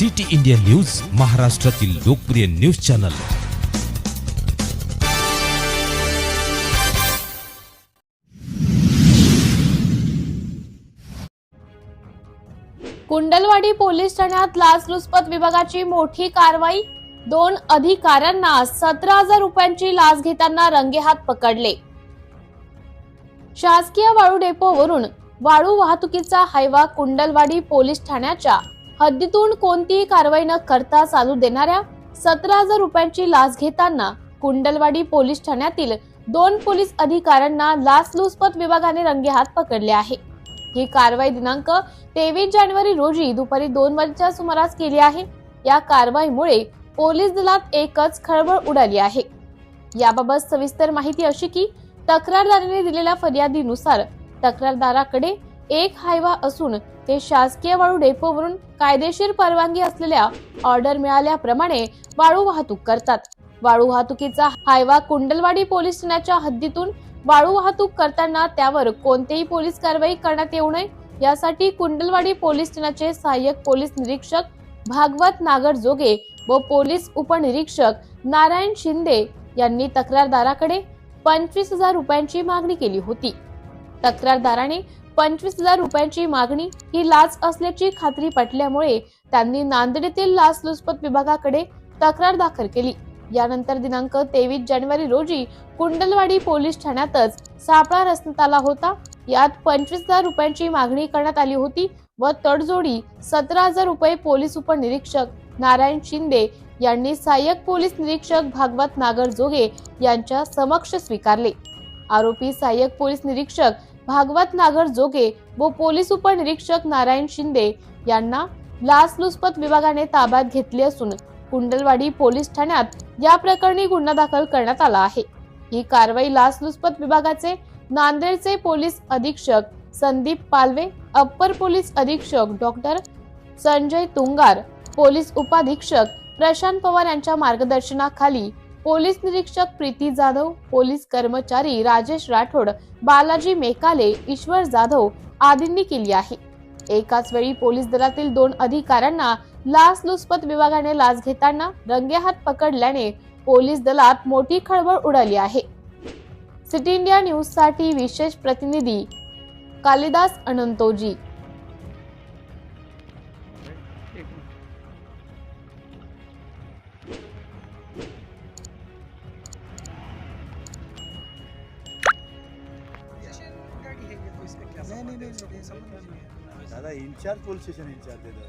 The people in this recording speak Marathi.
सिटी इंडिया न्यूज महाराष्ट्रातील लोकप्रिय न्यूज चॅनल. कुंडलवाडी पोलीस ठाण्यात लाचलुचपत विभागाची मोठी कारवाई. दोन अधिकाऱ्यांना सतरा हजार रुपयांची लाच घेताना रंगेहात पकडले. शासकीय वाळू डेपोवरून वाळू वाहतुकीचा हायवा कुंडलवाडी पोलीस ठाण्याच्या हद्दीतून कोणतीही कारवाई न करता चालू देणाऱ्या सतरा हजार रुपयांची लाच घेताना कुंडलवाडी पोलीस ठाण्यातील दोन पोलीस अधिकाऱ्यांना लाचलुचपत विभागाने रंगेहात पकडले आहे. ही कारवाई दिनांक तेवीस जानेवारी रोजी दुपारी दोन वाजेच्या सुमारास केली आहे. या कारवाईमुळे पोलीस दलात एकच खळबळ उडाली आहे. याबाबत सविस्तर माहिती अशी की तक्रारदाराने दिलेल्या फर्यादीनुसार तक्रारदाराकडे एक हायवा असून ते शासकीय वाळू डेपोवरून कायदेशीर परवानगी असलेल्या ऑर्डर मिळाल्याप्रमाणे वाळू वाहतूक करतात. वाळू वाहतुकीचा हायवा कुंडलवाडी पोलीस ठाण्याच्या हद्दीतून वाळू वाहतूक करताना त्यावर कोणतेही पोलीस कारवाई करण्यात येऊ नये यासाठी कुंडलवाडी पोलीस ठाण्याचे सहाय्यक पोलीस निरीक्षक भागवत नागर जोगे व पोलीस उपनिरीक्षक नारायण शिंदे यांनी तक्रारदाराकडे पंचवीस हजार रुपयांची मागणी केली होती. तक्रारदाराने पंचवीस हजार रुपयांची मागणी ही लाच असल्याची खात्री पटल्यामुळे त्यांनी नांदेड येथील लाचलुचपत विभागाकडे तक्रार दाखल केली. यानंतर दिनांक तेवीस जानेवारी रोजी कुंडलवाडी पोलीस ठाण्यातच सापळा रचण्यात आला होता. यात पंचवीस हजार रुपयांची मागणी करण्यात आली होती व तडजोडी सतरा हजार रुपये पोलीस उपनिरीक्षक नारायण शिंदे यांनी सहाय्यक पोलीस निरीक्षक भागवत नागर जोगे यांच्या समक्ष स्वीकारले. आरोपी सहाय्यक पोलीस निरीक्षक भागवत नागर जोगे व पोलीस उपनिरीक्षक नारायण शिंदे यांना लाचलुचपत विभागाने ताब्यात घेतले असून कुंडलवाडी पोलीस ठाण्यात या प्रकरणी गुन्हा दाखल करण्यात आला आहे. ही कारवाई लाचलुचपत विभागाचे नांदेडचे पोलीस अधीक्षक संदीप पालवे अप्पर पोलीस अधीक्षक डॉक्टर संजय तुंगार पोलीस उपाधीक्षक प्रशांत पवार यांच्या मार्गदर्शनाखाली पोलीस निरीक्षक प्रीती जाधव पोलीस कर्मचारी राजेश राठोड बालाजी मेकाले ईश्वर जाधव आदींनी केली आहे. एकाच वेळी पोलीस दलातील दोन अधिकाऱ्यांना लाचलुचपत विभागाने लाच घेताना रंगेहात पकडल्याने पोलीस दलात मोठी खळबळ उडाली आहे. सिटी इंडिया न्यूजसाठी विशेष प्रतिनिधी कालिदास अनंतोजी. दादा इन्चार्ज पोलीस स्टेशन इन्चार्ज देतो